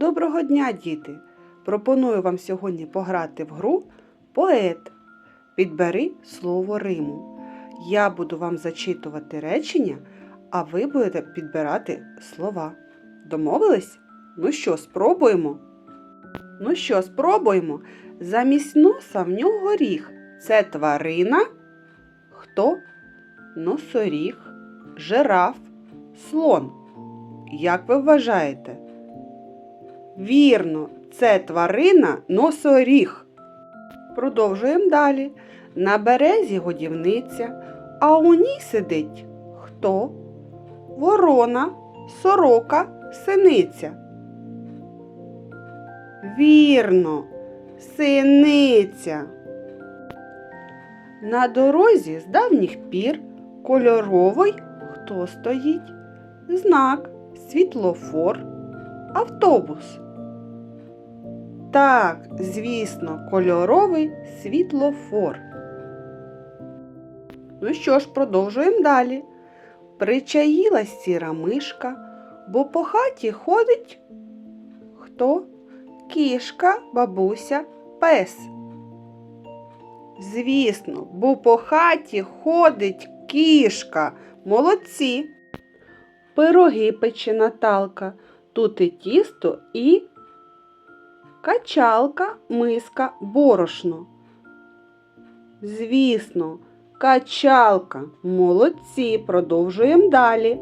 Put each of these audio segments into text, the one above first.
Доброго дня, діти! Пропоную вам сьогодні пограти в гру Поет. Підбери слово Риму. Я буду вам зачитувати речення, а ви будете підбирати слова. Домовились? Ну що, спробуємо? Ну що, спробуємо? Замість носа в нього ріг. Це тварина. Хто? Носоріг, жираф, слон. Як ви вважаєте? Вірно, це тварина носоріг. Продовжуємо далі. На березі годівниця, а у ній сидить хто? Ворона, сорока, синиця. Вірно, синиця. На дорозі з давніх пір кольоровий хто стоїть? Знак, світлофор, автобус. Так, звісно, кольоровий світлофор. Ну що ж, продовжуємо далі. Причаїлась сіра мишка, бо по хаті ходить хто? Кішка, бабуся, пес. Звісно, бо по хаті ходить кішка. Молодці. Пироги пече Наталка. Тут і тісто, і качалка, миска, борошно. Звісно, качалка. Молодці. Продовжуємо далі.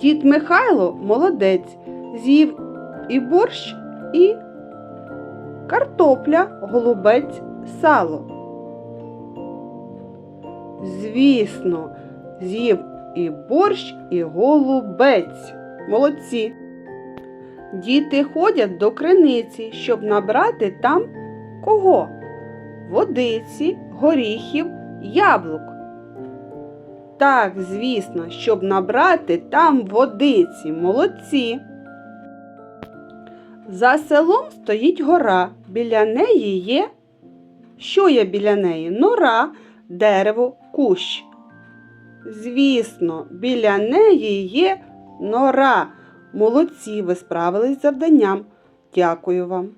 Дід Михайло молодець. З'їв і борщ, і картопля, голубець, сало. Звісно, з'їв і борщ, і голубець. Молодці. Діти ходять до криниці, щоб набрати там кого? Водиці, горіхів, яблук. Так, звісно, щоб набрати там водиці. Молодці. За селом стоїть гора. Біля неї є. Що є біля неї? Нора, дерево, кущ. Звісно, біля неї є нора. Молодці, ви справились з завданням. Дякую вам.